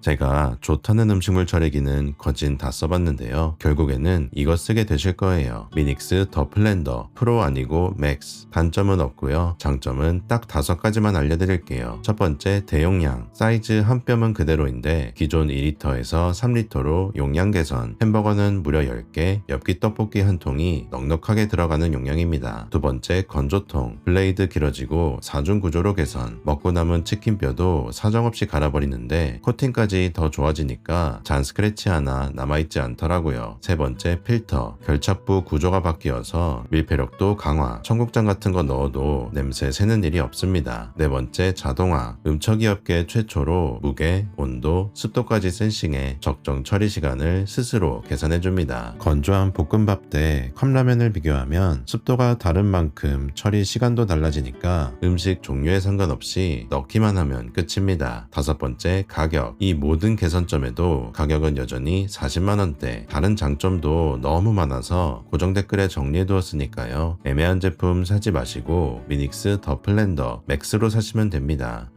제가 좋다는 음식물 처리기는 거진 다 써봤는데요. 결국에는 이거 쓰게 되실 거예요. 미닉스 더 플랜더 프로 아니고 맥스 단점은 없고요. 장점은 딱 다섯 가지만 알려드릴게요. 첫 번째 대용량 사이즈 한 뼘은 그대로인데 기존 2리터에서 3리터로 용량 개선 햄버거는 무려 10개 엽기 떡볶이 한 통이 넉넉하게 들어가는 용량입니다. 두 번째 건조통 블레이드 길어지고 사중 구조로 개선 먹고 남은 치킨뼈도 사정없이 갈아버리는데 코팅까지 더 좋아지니까 잔 스크래치 하나 남아있지 않더라고요. 세 번째 필터 결착부 구조가 바뀌어서 밀폐력도 강화 청국장 같은 거 넣어도 냄새 새는 일이 없습니다. 네 번째 자동화 음척이 없게 최초로 무게, 온도, 습도까지 센싱해 적정 처리 시간을 스스로 계산해 줍니다. 건조한 볶음밥 때 컵라면을 비교하면 습도가 다른 만큼 처리 시간도 달라지니까 음식 종류에 상관없이 넣기만 하면 끝입니다. 다섯 번째 가격 이 모든 개선점에도 가격은 여전히 40만원대. 다른 장점도 너무 많아서 고정 댓글에 정리해두었으니까요. 애매한 제품 사지 마시고 미닉스 더 플랜더 맥스로 사시면 됩니다